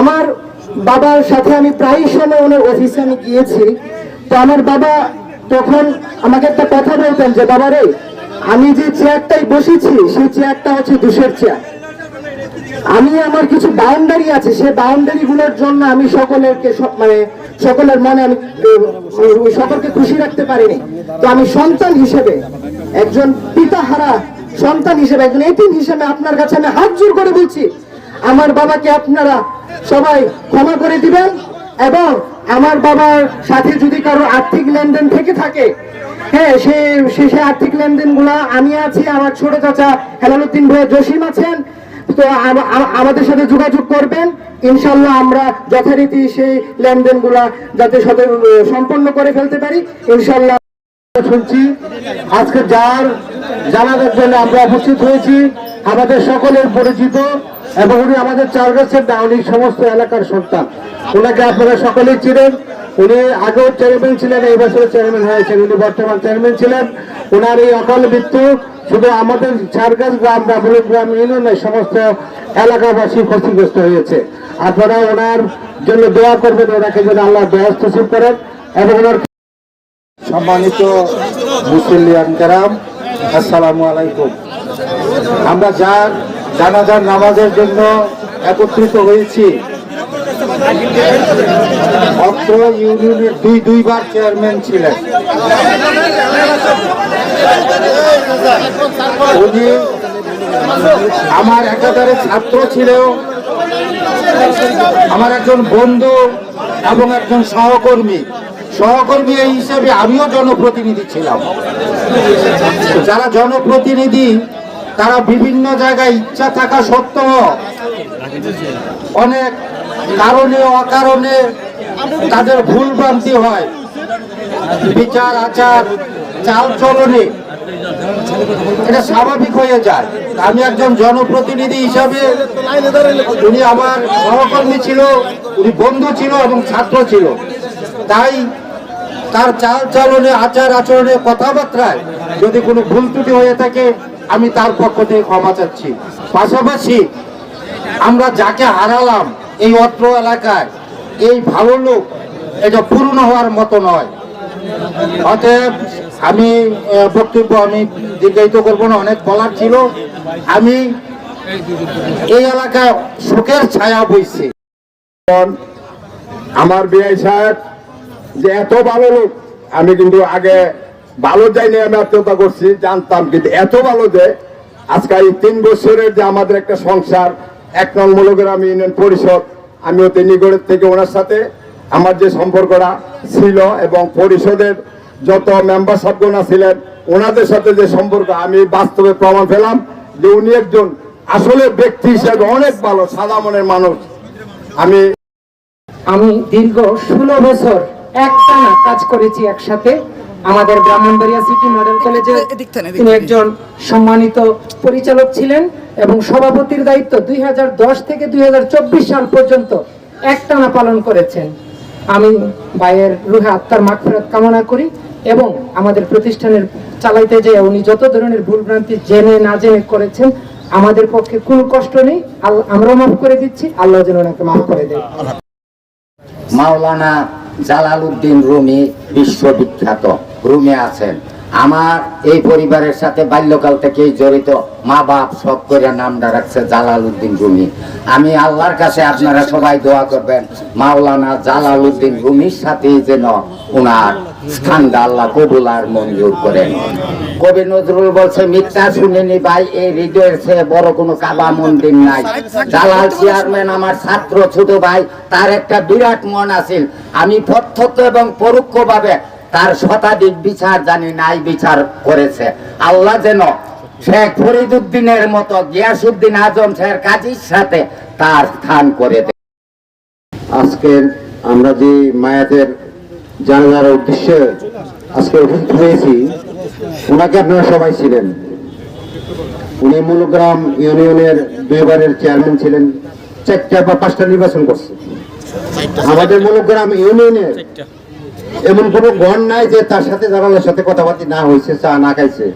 আমার বাবার সাথে আমি প্রায় সময় ওনার অফিসে আমি গিয়েছি। তো আমার বাবা তখন আমাকে একটা কথা বলতেন যে, বাবা রে, আমি যে চেয়ারটাই বসেছি, সেই চেয়ারটা হচ্ছে দুশের চেয়ার। আমি আমার কিছু বাউন্ডারি আছে সে বাউন্ডারি গুলোর জন্য আমি সকলেরকে মানে সকলের মনে আমি সকলকে খুশি রাখতে পারিনি। তো আমি সন্তান হিসেবে একজন পিতাহারা সন্তান হিসেবে, একজন এতিম হিসেবে আপনার কাছে আমি হাত জোর করে বলছি, আমার বাবাকে আপনারা সবাই ক্ষমা করে দিবেন এবং আমার বাবার সাথে যদি কারও আর্থিক লেনদেন থেকে থাকে হ্যাঁ সে সে আর্থিক লেনদেনগুলা আমি আছি, আমার ছোট চাচা হেলালুদ্দিন ভাই জসিম আছেন, তো আম- আম- আমাদের সাথে যোগাযোগ করবেন, ইনশাল্লাহ আমরা যথারীতি সেই লেনদেনগুলা যাতে সদ- সম্পন্ন করে ফেলতে পারি, ইনশাল্লাহ শুনছি, আজকে যার জানানোর জন্য আমরা উপস্থিত হয়েছি। আমাদের সকলের পরিচিত এবং উনি আমাদের চারগাছের ডাউনি সমস্ত এলাকার সন্তান। ওনাকে আপনারা সকলেই চিনেন। উনি আগেও চেয়ারম্যান ছিলেন, এই বছর চেয়ারম্যান হয়েছেন। উনি বর্তমান চেয়ারম্যান ছিলেন। ওনার এই অকাল মৃত্যু শুধু আমাদের চারগাছ গ্রাম বাবুল গ্রাম ইউনিয়নের সমস্ত এলাকাবাসী ক্ষতিগ্রস্ত হয়েছে। আপনারা ওনার জন্য দোয়া করবেন, ওনাকে যেন আল্লাহ ব্যস্ত করেন এবং ওনার সম্মানিত মুসলিয়ান কেরাম আসসালামু আলাইকুম। আমরা যার জানাজার নামাজের জন্য একত্রিত হয়েছি, অত্র ইউনিয়নের দুই দুইবার চেয়ারম্যান ছিলেন। উনি আমার একাধারে ছাত্র ছিল আমার একজন বন্ধু এবং একজন সহকর্মী। সহকর্মী এই হিসেবে আমিও জনপ্রতিনিধি ছিলাম। যারা জনপ্রতিনিধি, তারা বিভিন্ন জায়গায় ইচ্ছা থাকা সত্ত্বেও অনেক কারণে অকারণে তাদের ভুল ভ্রান্তি হয়। বিচার, আচার চাল চলনে এটা স্বাভাবিক হয়ে যায়। আমি একজন জনপ্রতিনিধি হিসাবে উনি আমার সহকর্মী ছিল, উনি বন্ধু ছিল এবং ছাত্র ছিল। তাই তার চাল চলনে, আচার আচরণে, কথাবার্তায় যদি কোনো ভুল ত্রুটি হয়ে থাকে, আমি তার পক্ষ থেকে ক্ষমা চাচ্ছি। পাশাপাশি আমরা যাকে হারালাম এই অত্র এলাকায়, এই ভালো লোক, এটা পূর্ণ হওয়ার মতো নয়। অতএব আমি বক্তব্য আমি দীর্ঘায়িত করব না, অনেক বলার ছিল। আমি এই এলাকায় শোকের ছায়া বইছে। আমার বিআই সাহেব যে এত ভালো লোক, আমি কিন্তু আগে ভালো যাইনি আমি আত্মীয়তা করছি, জানতাম কিন্তু এত ভালো যে আজকে এই তিন বছরের যে আমাদের একটা সংসার, এক নং মূলগ্রাম ইউনিয়ন পরিষদ আমি ওতে নিগড়ের থেকে ওনার সাথে আমার যে সম্পর্কটা ছিল এবং পরিষদের যত মেম্বার সাহেবগণা ছিলেন ওনাদের সাথে যে সম্পর্ক, আমি বাস্তবে প্রমাণ পেলাম যে উনি একজন আসলে ব্যক্তি হিসেবে অনেক ভালো, সাদা মনের মানুষ। আমি আমি দীর্ঘ ষোলো বছর একটানা কাজ করেছি একসাথে। আমাদের ব্রাহ্মণবাড়িয়া সিটি মডেল কলেজে তিনি একজন সম্মানিত পরিচালক ছিলেন এবং সভাপতির দায়িত্ব দুই হাজার দশ থেকে দুই হাজার চব্বিশ সাল পর্যন্ত একটানা পালন করেছেন। আমি ভাইয়ের রুহে আত্মার মাগফিরাত কামনা করি এবং আমাদের প্রতিষ্ঠানের চালাইতে যেয়ে উনি যত ধরনের ভুলভ্রান্তি জেনে না জেনে করেছেন আমাদের পক্ষে কোনো কষ্ট নেই। আল্লাহ আমরাও মাফ করে দিচ্ছি। আল্লাহ যেন ওনাকে মাফ করে দেয়। মাওলানা জালাল উদ্দিন রুমি বিশ্ববিখ্যাত। রুমে আছেন। আমার এই পরিবারের সাথে বাল্যকাল থেকেই জড়িত। মা বাপ সব করে নামটা রাখছে জালাল উদ্দিন রুমি। আমি আল্লাহর কাছে আপনারা সবাই দোয়া করবেন। মাওলানা জালাল উদ্দিন রুমির সাথেই যেন ওনার স্থানটা আল্লাহ, কবুল আর মঞ্জুর করেন। কবি নজরুল বলছে, মিথ্যা শুনিনি ভাই, এই হৃদয়ের চেয়ে বড় কোনো কাবা মন্দির নাই। জালাল চেয়ারম্যান আমার ছাত্র ছোট ভাই, তার একটা বিরাট মন আছিল। আমি প্রত্যক্ষ এবং পরোক্ষভাবে তার শতাধিক বিচার জানি নাই বিচার করেছে। আল্লাহ যেন শেখ ফরিদুদ্দিনের মতো গিয়াসুদ্দিন আজম শেখ কাজীর সাথে তার স্থান করে দেয়। আজকের আমরা যে জানাজার উদ্দেশ্যে আজকে উপস্থিত হয়েছি। ওনাকে আপনারা সবাই ছিলেন। উনি মূলগ্রাম ইউনিয়নের দুইবারের চেয়ারম্যান ছিলেন। চারটা বা পাঁচটা নির্বাচন করছে। আমাদের মূলগ্রাম ইউনিয়নের এমন কোনো গণ নাই যে তার সাথে জানালার সাথে কথাবার্তা না হয়েছে, চা না খাইছে।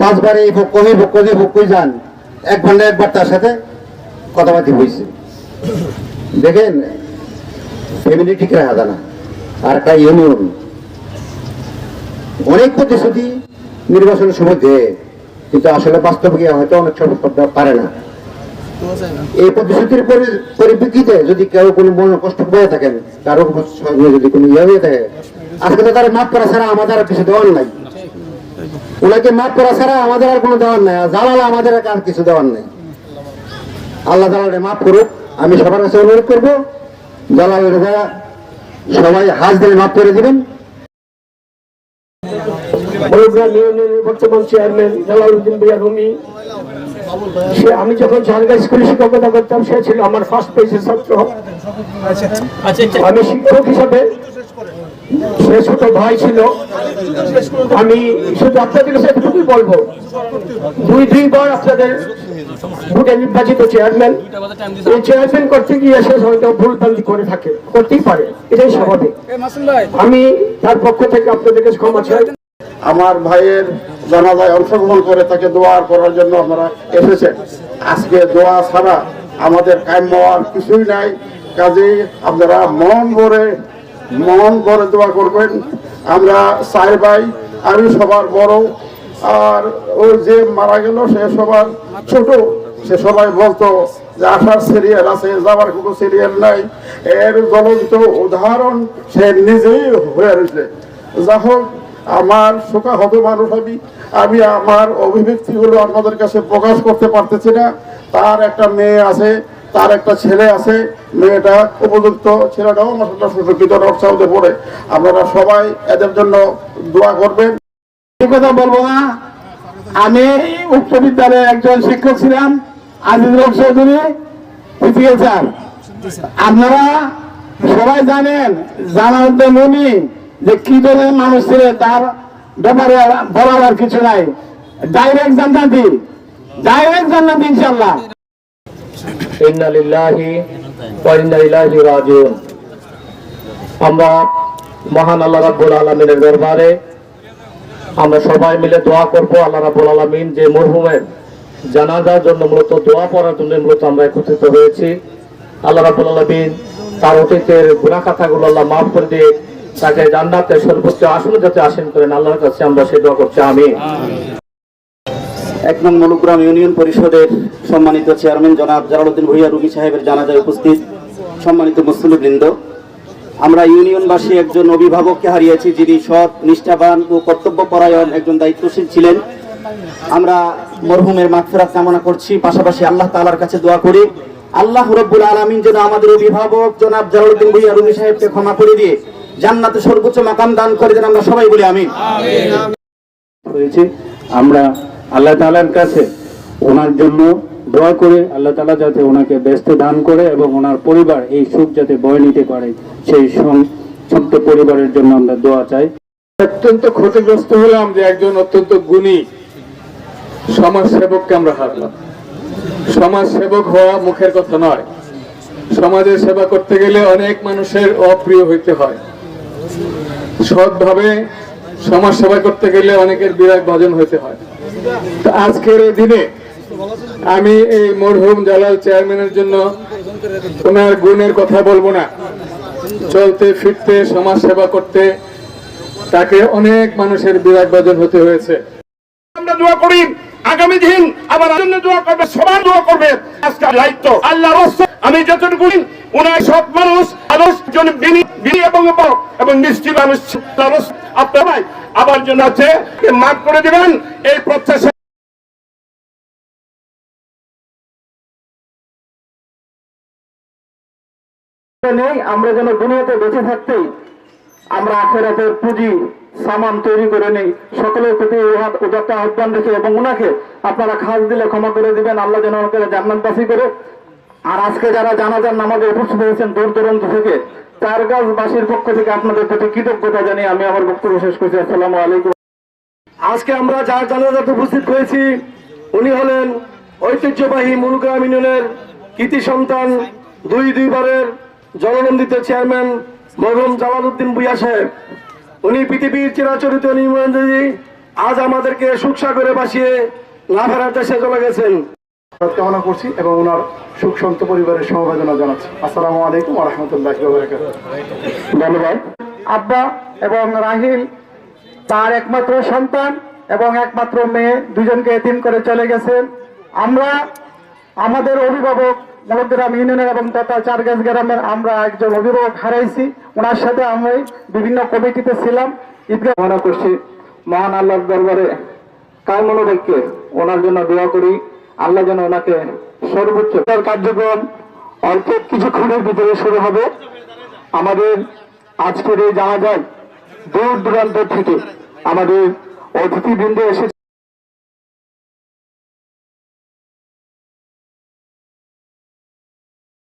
পাঁচবারে এই পক্ষ এই পক্ষ যে পক্ষই যান। এক ঘণ্টা একবার তার সাথে কথাবার্তা হয়েছে। দেখেন ফ্যামিলি ঠিক রাখা না। আর একটা ইউনিয়ন অনেক প্রতিশ্রুতি নির্বাচনের সময় দেয় কিন্তু আসলে বাস্তবে হয়তো অনেক সময় পারে না। এই প্রতিশ্রুতির পরিপ্রেক্ষিতে যদি কেউ কোনো মনে কষ্ট পেয়ে থাকেন, কারও সঙ্গে যদি কোনো ইয়ে হয়ে থাকে, আজকে তো তারা মাফ করা ছাড়া আমাদের আর কিছু দেওয়ার নাই। ওনাকে মাফ করা ছাড়া আমাদের আর কোনো দেওয়ার নাই জালালা আমাদের আর কিছু দেওয়ার নাই। আল্লাহ জালালে মাফ করুক, আমি সবার কাছে অনুরোধ করব দ্বারা সবাই হাজ দিয়ে মাফ করে দিবেন। বর্তমান চেয়ারম্যান জালালউদ্দিন ভুইয়া রুমি সে আমি যখন ঝালগা স্কুলে শিক্ষকতা করতাম সে ছিল আমার ফার্স্ট পেজের ছাত্র। আমি শিক্ষক হিসাবে সে ছোট ভাই ছিল। আমি শুধু আপনাদের কাছে বলব। দুই দুইবার আপনাদের ভোটে নির্বাচিত চেয়ারম্যান এই চেয়ারম্যান করতে গিয়ে সে হয়তো ভুল ভ্রান্তি করে থাকে করতেই পারে এটাই স্বাভাবিক। আমি তার পক্ষ থেকে আপনাদের কাছে ক্ষমা চাই। আমার ভাইয়ের জানাজায় অংশগ্রহণ করে তাকে দোয়া করার জন্য আপনারা এসেছেন। আজকে দোয়া ছাড়া আমাদের কাম্য আর কিছুই নাই। কাজেই আপনারা মন ভরে মন ভরে দোয়া করবেন। আমরা চাই ভাই, আমি সবার বড়। আর ওই যে মারা গেল, সে সবার ছোট। সে সবাই বলতো যে আসার সিরিয়াল আছে যাওয়ার কোনো সিরিয়াল নাই। এর জ্বলন্ত উদাহরণ সে নিজেই হয়ে রয়েছে যা হোক, আমার শোকাহত মানুষ আমি। আমি আমার অভিব্যক্তিগুলো আপনাদের কাছে প্রকাশ করতে পারতেছি না। তার একটা মেয়ে আছে তার একটা ছেলে আছে, মেয়েটা উপযুক্ত ছেলেটাও মাসাল্লাহ সুশিক্ষিত নর্থ সাউথে পড়ে। আপনারা সবাই এদের জন্য দোয়া করবেন। কথা বলব না। আমি উচ্চ বিদ্যালয়ের একজন শিক্ষক ছিলাম আজিজুল চৌধুরী স্যার। আপনারা সবাই জানেন জানাউদ্দিন মুনি, যে কি ধরনের মানুষ ছিলেন তার ব্যাপারে বলার আর কিছু নাই। ডাইরেক্ট জান্নাতি। ডাইরেক্ট জান্নাতি ইনশাল্লাহ আমরা সবাই মিলে দোয়া করব, আল্লাহ রাব্বুল আলামিন যে মরহুমের জানাজার জন্য মূলত দোয়া পড়ার জন্য মূলত আমরা একত্রিত হয়েছি। আল্লাহ রাব্বুল আলামিন তার অতীতের গুনাহ কথাগুলো আল্লাহ মাফ করে দিয়ে তাকে জান্নাতে সর্বোচ্চ আসনে যাতে আসেন করেন, আল্লাহর কাছে আমরা সে দোয়া করছি, আমিন। এক নং মনুগ্রাম ইউনিয়ন পরিষদের সম্মানিত চেয়ারম্যান জনাব জালালউদ্দিন ভুইয়া রুমি সাহেবের জানাজায় উপস্থিত সম্মানিত মুসলিমবৃন্দ। আমরা ইউনিয়নবাসী একজন অভিভাবককে হারিয়েছি যিনি সৎ নিষ্ঠাবান ও কর্তব্যপরায়ণ একজন দায়িত্বশীল ছিলেন। আমরা মরহুমের মাগফিরাত কামনা করছি। পাশাপাশি আল্লাহ তাআলার কাছে দোয়া করি। আল্লাহ রব্বুল আলামিন যেন আমাদের অভিভাবক জনাব জালালউদ্দিন ভুইয়া রুমি সাহেবকে ক্ষমা করে দিয়ে জান্নাতে সর্বোচ্চ মাকাম দান করে দেন আমরা সবাই বলি আমিন। হয়েছে আমরা আল্লাহ তালার কাছে ওনার জন্য দোয়া করে, আল্লাহ তাআলা যাতে ওনাকে ব্যস্ত দান করে এবং ওনার পরিবার এই সুখ যাতে বয়ে নিতে পারে, সেই সং- ছোট্ট পরিবারের জন্য আমরা দোয়া চাই। অত্যন্ত ক্ষতিগ্রস্ত হলাম যে একজন অত্যন্ত গুণী সমাজ সেবককে আমরা হারলাম। সমাজ সেবক হওয়া মুখের কথা নয়। সমাজের সেবা করতে গেলে অনেক মানুষের অপ্রিয় হইতে হয়। সৎভাবে সমাজ সেবা করতে গেলে অনেকের বিরাট ভজন হইতে হয়। আজকের এই দিনে আমি এই মরহুম জালাল চেয়ারম্যানের জন্য ওনার গুণের কথা বলব না। চলতে, ফিরতে সমাজ সেবা করতে তাকে অনেক মানুষের বিরাট ভজন হতে হয়েছে। আমরা দোয়া করি, আগামী দিন আবার জন্য দোয়া করবে, সবার দোয়া করবে। আজকে দায়িত্ব আল্লাহ আমি যতটুকু উনার সব মানুষ আদর্শ জন বিনি এবং এবং মিষ্টি মানুষ আপনার আবার জন্য আছে মাফ করে দিবেন, এই প্রত্যাশা নেই, আমরা যেন দুনিয়াতে বেঁচে থাকতেই আমরা আখেরাতের পুঁজি, সামান তৈরি করে নেই। সকলের প্রতি উদাত্ত আহ্বান রেখে এবং উনাকে আপনারা খাস দিলে ক্ষমা করে দিবেন, আল্লাহ যেন ওনাকে জান্নাতবাসী করে। আর আজকে যারা জানাজার নামাজে উপস্থিত হয়েছেন দূর দূরান্ত থেকে চার বাসীর পক্ষ থেকে আপনাদের প্রতি কৃতজ্ঞতা জানিয়ে আমি আমার বক্তব্য শেষ করছি। আসসালামু আলাইকুম। আজকে আমরা যার জানাজাতে উপস্থিত হয়েছি, উনি হলেন ঐতিহ্যবাহী মুলগ্রাম ইউনিয়নের কৃতি সন্তান, দুই দুইবারের জননন্দিত চেয়ারম্যান মরহুম জালালউদ্দিন ভুইয়া সাহেব। উনি পৃথিবীর চিরাচরিত নির্মাণী আজ আমাদেরকে সুখ সাগরে বাসিয়ে লাভেরার দেশে চলে গেছেন। কামনা করছি এবং ওনার সুখ সন্ত পরিবারের সমবেদনা জানাচ্ছি। আসসালামু আলাইকুম রহমতুল্লাহ ধন্যবাদ। আব্বা এবং রাহিল তার একমাত্র সন্তান এবং একমাত্র মেয়ে দুজনকে এতিম করে চলে গেছেন আমরা আমাদের অভিভাবক মলগ্রাম ইউনিয়নের এবং তথা চারগাছ গ্রামের আমরা একজন অভিভাবক হারাইছি। ওনার সাথে আমি বিভিন্ন কমিটিতে ছিলাম। ঈদগাহ মনে করছি মহান আল্লাহর দরবারে কার মনোভাবকে ওনার জন্য দোয়া করি। আল্লাহ যেন ওনাকে সর্বোচ্চ তার কার্যক্রম অল্প কিছুক্ষণের ভিতরে শুরু হবে। আমাদের আজকের এই জানা যায় দূর দূরান্ত থেকে আমাদের অতিথিবৃন্দ এসেছে